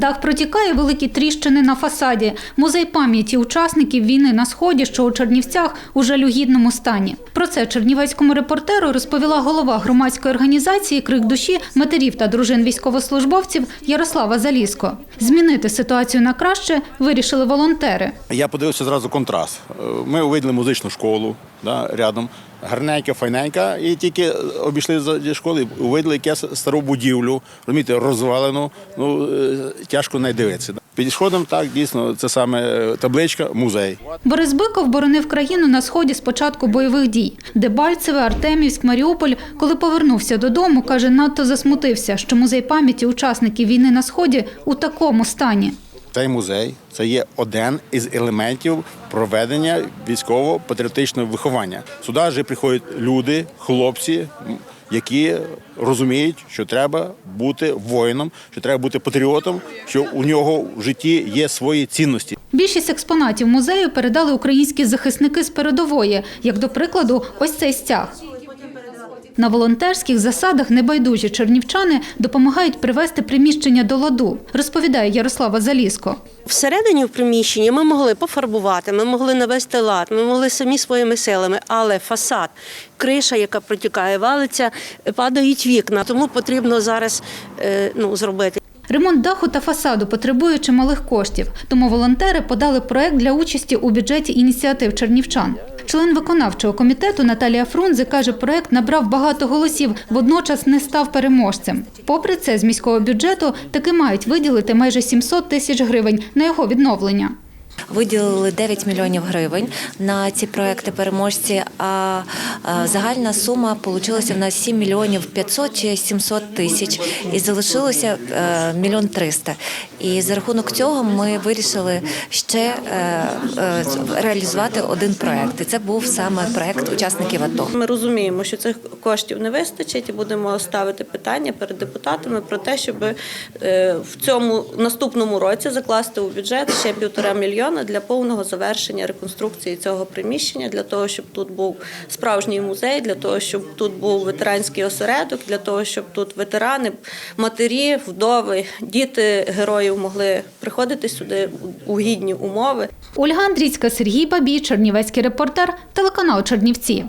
Дах протікає, великі тріщини на фасаді. Музей пам'яті учасників війни на сході, що у Чернівцях у жалюгідному стані. Про це чернівецькому репортеру розповіла голова громадської організації Крик душі матерів та дружин військовослужбовців Ярослава Заліско. Змінити ситуацію на краще вирішили волонтери. Я подивився зразу контраст. Е, Ми увиділи музичну школу да, рядом, гарненька, файненька, і тільки обійшли за школи, увиділи якусь стару будівлю, розумієте, розвалену, ну е, тяжко не дивитися. Підходимо так, дійсно, це саме е, табличка, музей. Борис Биков боронив країну на сході з початку бойових дій. Дебальцеве, Артемівськ, Маріуполь. Коли повернувся додому, каже, надто засмутився, що музей пам'яті учасників війни на сході у такому стані. Цей музей це є один із елементів проведення військово-патріотичного виховання. Сюди вже приходять люди, хлопці, які розуміють, що треба бути воїном, що треба бути патріотом, що у нього в житті є свої цінності. Більшість експонатів музею передали українські захисники з передової, як до прикладу, ось цей стяг. На волонтерських засадах небайдужі чернівчани допомагають привести приміщення до ладу, розповідає Ярослава Заліско. Всередині в приміщенні ми могли пофарбувати, ми могли навести лад, ми могли самі своїми силами, але фасад, криша, яка протікає, валиться, падають вікна. Тому потрібно зараз е, ну, зробити. Ремонт даху та фасаду потребує чималих коштів, тому волонтери подали проект для участі у бюджеті ініціатив чернівчан. Член виконавчого комітету Наталія Фрунзе каже, проект набрав багато голосів, водночас не став переможцем. Попри це, з міського бюджету таки мають виділити майже 700 тисяч гривень на його відновлення. Виділили 9 мільйонів гривень на ці проекти переможці. А загальна сума вийшла в нас 7 мільйонів 500 чи 700 тисяч, і залишилося е, мільйон 300. І за рахунок цього ми вирішили ще е, е, реалізувати один проект. І це був саме проект учасників АТО. Ми розуміємо, що цих коштів не вистачить, і будемо ставити питання перед депутатами про те, щоб е, в цьому наступному році закласти у бюджет ще півтора мільйона для повного завершення реконструкції цього приміщення, для того, щоб тут був справжній музей, для того, щоб тут був ветеранський осередок, для того, щоб тут ветерани, матері, вдови, діти героїв могли приходити сюди у гідні умови. Ольга Андрійська, Сергій Бабій, Чернівецький репортер, телеканал Чернівці.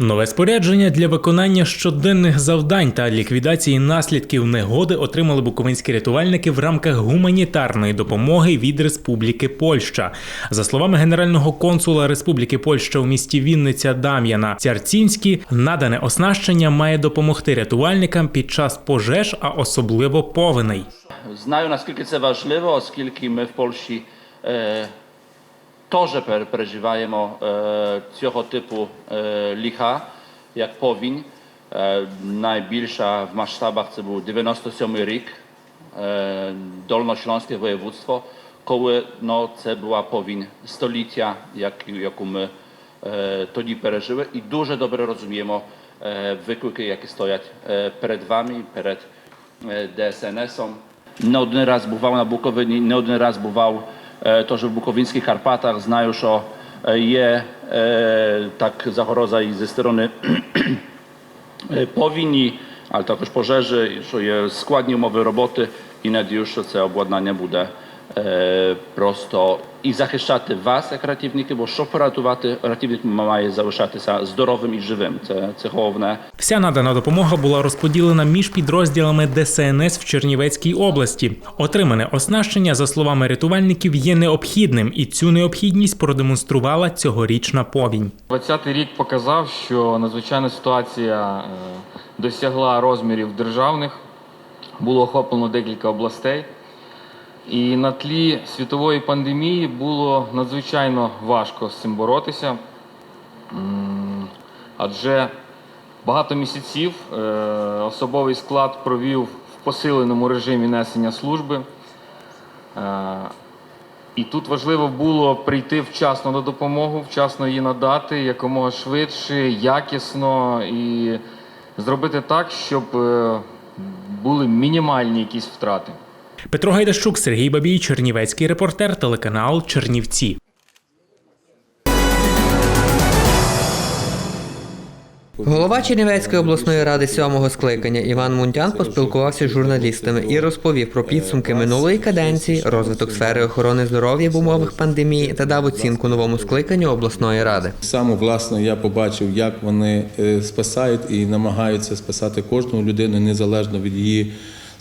Нове спорядження для виконання щоденних завдань та ліквідації наслідків негоди отримали буковинські рятувальники в рамках гуманітарної допомоги від Республіки Польща. За словами генерального консула Республіки Польща у місті Вінниця Дам'яна Цярцінські, надане оснащення має допомогти рятувальникам під час пожеж, а особливо повеней. Знаю наскільки це важливо, оскільки ми в Польщі е, теж пер- переживаємо е, цього типу е, лиха, як повінь. Е, найбільша в масштабах це був 97 рік, е, Dolnośląskie województwo, коли ну, це була повінь століття, як, яку ми е, тоді пережили. І дуже добре розуміємо е, виклики, які стоять е, перед вами, перед е, DSNS-om. Не один раз бував на Буковині, не один раз бував е, теж в Буковинських Карпатах. Знаю, що е, є е, так загроза і зі сторони е, повінні, але також пожежі, що є складні умови роботи і надію, що це обладнання буде е, просто і захищати вас, як рятівники, бо щоб порятувати, рятівник має залишатися здоровим і живим. Це, це головне. Вся надана допомога була розподілена між підрозділами ДСНС в Чернівецькій області. Отримане оснащення, за словами рятувальників, є необхідним, і цю необхідність продемонструвала цьогорічна повінь. 20-й рік показав, що надзвичайна ситуація е, досягла розмірів державних, було охоплено декілька областей. І на тлі світової пандемії було надзвичайно важко з цим боротися, адже багато місяців е, особовий склад провів в посиленому режимі несення служби. Е, і тут важливо було прийти вчасно на допомогу, вчасно її надати якомога швидше, якісно і зробити так, щоб е, були мінімальні якісь втрати. Петро Гайдащук, Сергій Бабій, Чернівецький репортер, телеканал Чернівці. Голова Чернівецької обласної ради сьомого скликання Іван Мунтян поспілкувався з журналістами і розповів про підсумки минулої каденції, розвиток сфери охорони здоров'я в умовах пандемії та дав оцінку новому скликанню обласної ради. Саме власне я побачив, як вони е, спасають і намагаються спасати кожну людину незалежно від її,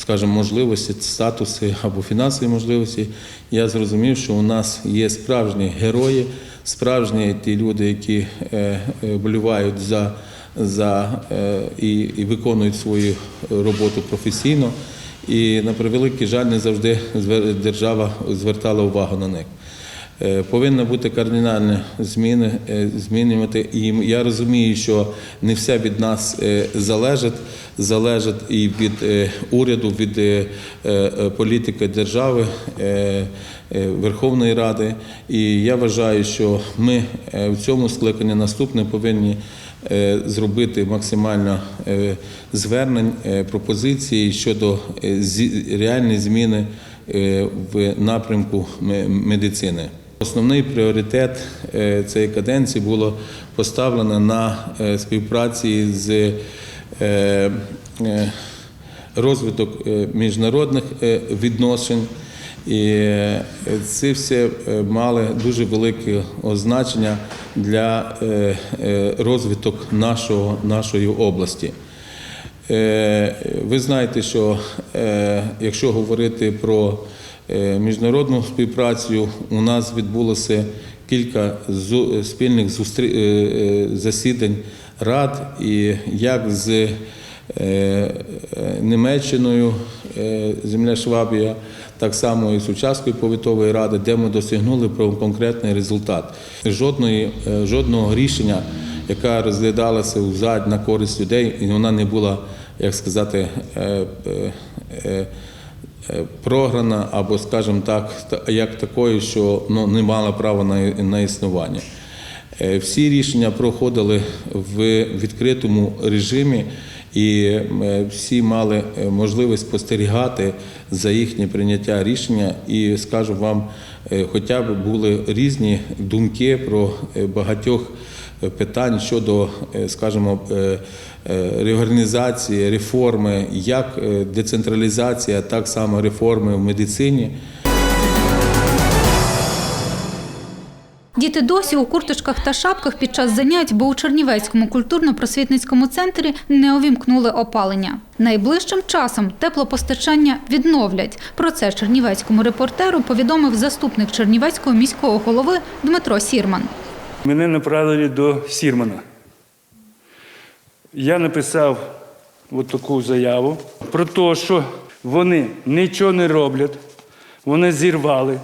скажімо, можливості, статуси або фінансові можливості. Я зрозумів, що у нас є справжні герої, справжні ті люди, які е, е, болювають за, за е, і, і виконують свою роботу професійно. І на превеликий жаль, не завжди держава звертала увагу на них. Е, Повинна бути кардинальні зміни, е, змінювати. І я розумію, що не все від нас е, залежить, залежить і від уряду, від політики держави, Верховної Ради. І я вважаю, що ми в цьому скликанні наступне повинні зробити максимально звернень, пропозицій щодо реальної зміни в напрямку ме- медицини. Основний пріоритет е, цієї каденції було поставлено на е, співпраці з е, розвиток міжнародних відносин. І це все мали дуже велике значення для розвиток нашого, нашої області. Ви знаєте, що якщо говорити про міжнародну співпрацю, у нас відбулося кілька спільних е, е, засідань рад, і як з е, е, Німеччиною, е, земля Швабія, так само і з повітової ради, де ми досягнули про конкретний результат. Жодної, е, жодного рішення, яка розглядалася взад на користь людей, і вона не була, як сказати, е, е, е, е, програна або, скажімо так, як такою, що ну, не мала права на, на існування. Е, Всі рішення проходили в відкритому режимі, і е, всі мали е, можливість спостерігати за їхнє прийняття рішення. І скажу вам, е, хоча б були різні думки про е, багатьох е, питань щодо, е, скажімо, е, е, реорганізації, реформи, як е, децентралізація, так само реформи в медицині. Діти досі у курточках та шапках під час занять, бо у Чернівецькому культурно-просвітницькому центрі не увімкнули опалення. Найближчим часом теплопостачання відновлять. Про це чернівецькому репортеру повідомив заступник Чернівецького міського голови Дмитро Сірман. Мене направили до Сірмана. Я написав от таку заяву про те, що вони нічого не роблять, вони зірвали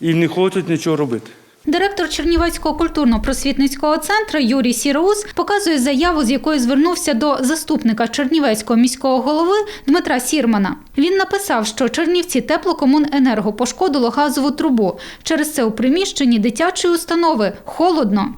і не хочуть нічого робити. Директор Чернівецького культурно-просвітницького центру Юрій Сіроус показує заяву, з якою звернувся до заступника Чернівецького міського голови Дмитра Сірмана. Він написав, що Чернівці теплокомуненерго пошкодило газову трубу. Через це у приміщенні дитячої установи холодно.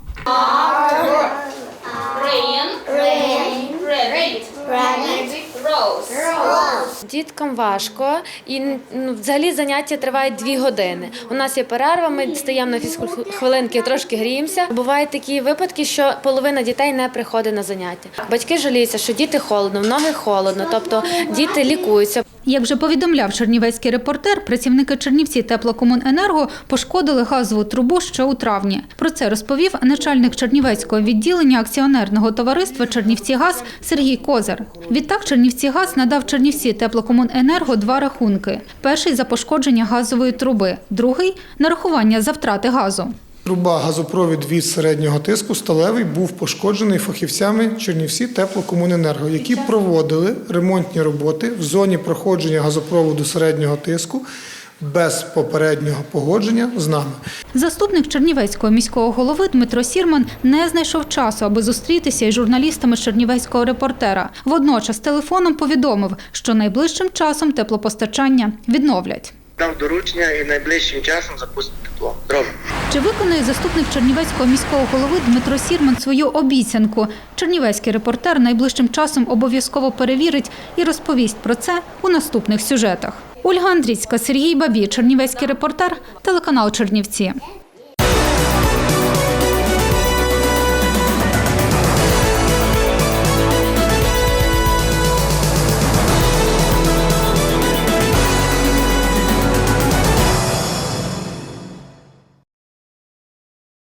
Діткам важко, і ну, взагалі заняття тривають дві години. У нас є перерва, ми стаємо на фізхвилинки, трошки гріємося. Бувають такі випадки, що половина дітей не приходить на заняття. Батьки жаліються, що діти холодно, в ноги холодно, тобто діти лікуються. Як вже повідомляв чернівецький репортер, працівники Чернівці теплокомуненерго пошкодили газову трубу ще у травні. Про це розповів начальник Чернівецького відділення акціонерного товариства Чернівцігаз Сергій Козар. Відтак Чернівцігаз надав Чернівці теплокомуненерго два рахунки: перший за пошкодження газової труби, другий нарахування за втрати газу. Труба газопровід від середнього тиску сталевий був пошкоджений фахівцями Чернівці теплокомуненерго, які проводили ремонтні роботи в зоні проходження газопроводу середнього тиску без попереднього погодження з нами. Заступник Чернівецького міського голови Дмитро Сірман не знайшов часу, аби зустрітися із журналістами чернівецького репортера. Водночас телефоном повідомив, що найближчим часом теплопостачання відновлять. Дав доручення і найближчим часом запустити тепло. Зробимо. Чи виконує заступник Чернівецького міського голови Дмитро Сірман свою обіцянку? Чернівецький репортер найближчим часом обов'язково перевірить і розповість про це у наступних сюжетах. Ольга Андрійська, Сергій Бабі, Чернівецький репортер, телеканал Чернівці.